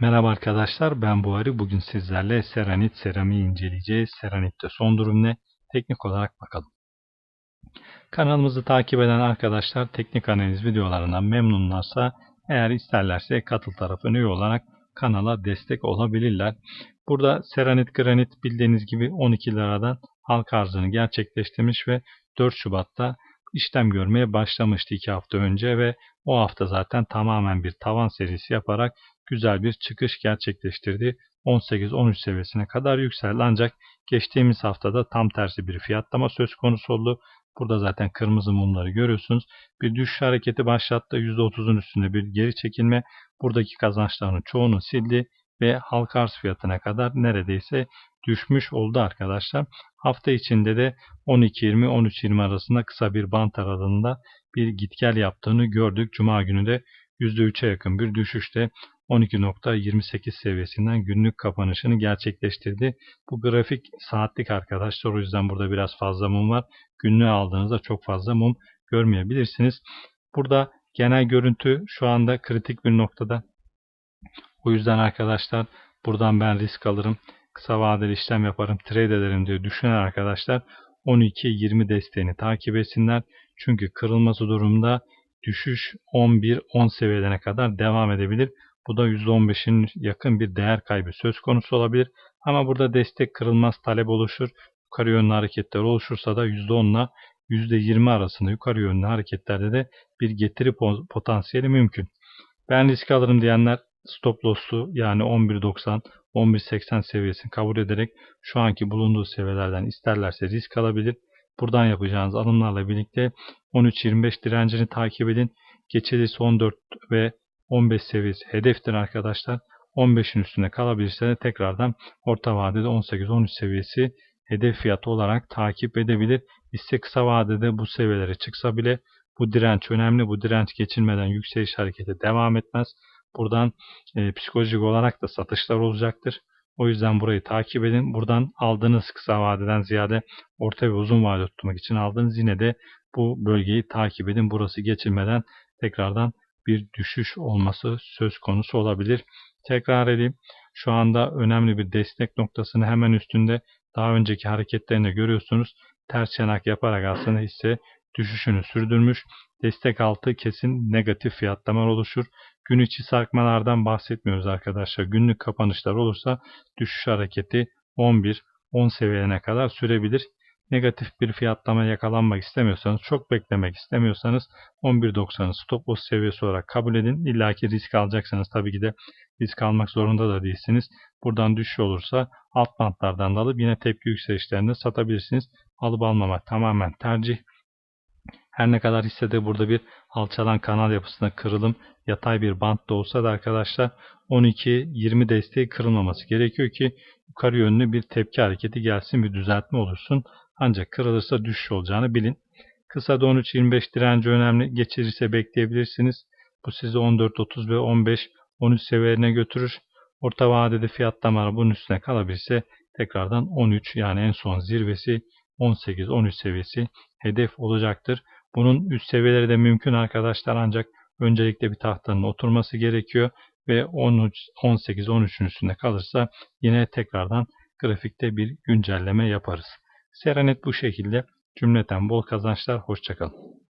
Merhaba arkadaşlar ben Buhari. Bugün sizlerle seranit seramiği inceleyeceğiz. Seranitte son durum ne? Teknik olarak bakalım. Kanalımızı takip eden arkadaşlar teknik analiz videolarından memnunlarsa eğer isterlerse katıl tarafı üye olarak kanala destek olabilirler. Burada seranit granit bildiğiniz gibi 12 liradan halk arzını gerçekleştirmiş ve 4 Şubat'ta işlem görmeye başlamıştı 2 hafta önce ve o hafta zaten tamamen bir tavan serisi yaparak güzel bir çıkış gerçekleştirdi. 18-13 seviyesine kadar yükseldi ancak geçtiğimiz haftada tam tersi bir fiyatlama söz konusu oldu. Burada zaten kırmızı mumları görüyorsunuz. Bir düşüş hareketi başlattı. %30'un üstünde bir geri çekilme. Buradaki kazançlarının çoğunu sildi ve halka arz fiyatına kadar neredeyse düşmüş oldu arkadaşlar. Hafta içinde de 12.20-13.20 arasında kısa bir bant aralığında bir gitgel yaptığını gördük. Cuma günü de %3'e yakın bir düşüşte 12.28 seviyesinden günlük kapanışını gerçekleştirdi. Bu grafik saatlik arkadaşlar o yüzden burada biraz fazla mum var. Günlüğü aldığınızda çok fazla mum görmeyebilirsiniz. Burada genel görüntü şu anda kritik bir noktada. O yüzden arkadaşlar buradan ben risk alırım. Kısa vadeli işlem yaparım, trade ederim diye düşünen arkadaşlar 12-20 desteğini takip etsinler. Çünkü kırılması durumda düşüş 11-10 seviyelerine kadar devam edebilir. Bu da %15'in yakın bir değer kaybı söz konusu olabilir. Ama burada destek kırılmaz talep oluşur. Yukarı yönlü hareketler oluşursa da %10 ile %20 arasında yukarı yönlü hareketlerde de bir getiri potansiyeli mümkün. Ben risk alırım diyenler stop loss'u yani 11.90 11.80 seviyesini kabul ederek şu anki bulunduğu seviyelerden isterlerse risk alabilir. Buradan yapacağınız alımlarla birlikte 13.25 direncini takip edin. Geçerisi 14 ve 15 seviyesi hedeftir arkadaşlar. 15'in üstünde kalabilirse de tekrardan orta vadede 18-13 seviyesi hedef fiyatı olarak takip edebilir. Hisse kısa vadede bu seviyelere çıksa bile bu direnç önemli. Bu direnç geçilmeden yükseliş hareketi devam etmez. Buradan e, psikolojik olarak da satışlar olacaktır. O yüzden burayı takip edin. Buradan aldığınız kısa vadeden ziyade orta ve uzun vade tutmak için aldığınız yine de bu bölgeyi takip edin. Burası geçilmeden tekrardan bir düşüş olması söz konusu olabilir. Tekrar edeyim. Şu anda önemli bir destek noktasını hemen üstünde daha önceki hareketlerini görüyorsunuz. Ters yanak yaparak aslında hisse düşüşünü sürdürmüş. Destek altı kesin negatif fiyatlamalar oluşur. Gün içi sarkmalardan bahsetmiyoruz arkadaşlar. Günlük kapanışlar olursa düşüş hareketi 11-10 seviyelerine kadar sürebilir negatif bir fiyatlama yakalanmak istemiyorsanız, çok beklemek istemiyorsanız 11.90'ı stop loss seviyesi olarak kabul edin. İlla ki risk alacaksanız tabii ki de risk almak zorunda da değilsiniz. Buradan düşüş olursa alt bantlardan da alıp yine tepki yükselişlerinde satabilirsiniz. Alıp almamak tamamen tercih. Her ne kadar hissede burada bir alçalan kanal yapısına kırılım yatay bir bant da olsa da arkadaşlar 12-20 desteği kırılmaması gerekiyor ki yukarı yönlü bir tepki hareketi gelsin bir düzeltme olursun. Ancak kırılırsa düşüş olacağını bilin. Kısa 13-25 direnci önemli. Geçirirse bekleyebilirsiniz. Bu sizi 14-30 ve 15-13 seviyelerine götürür. Orta vadede fiyatlama bunun üstüne kalabilirse tekrardan 13 yani en son zirvesi 18-13 seviyesi hedef olacaktır. Bunun üst seviyeleri de mümkün arkadaşlar ancak öncelikle bir tahtanın oturması gerekiyor ve 18-13'ün üstünde kalırsa yine tekrardan grafikte bir güncelleme yaparız. Seranet bu şekilde. Cümleten bol kazançlar. Hoşçakalın.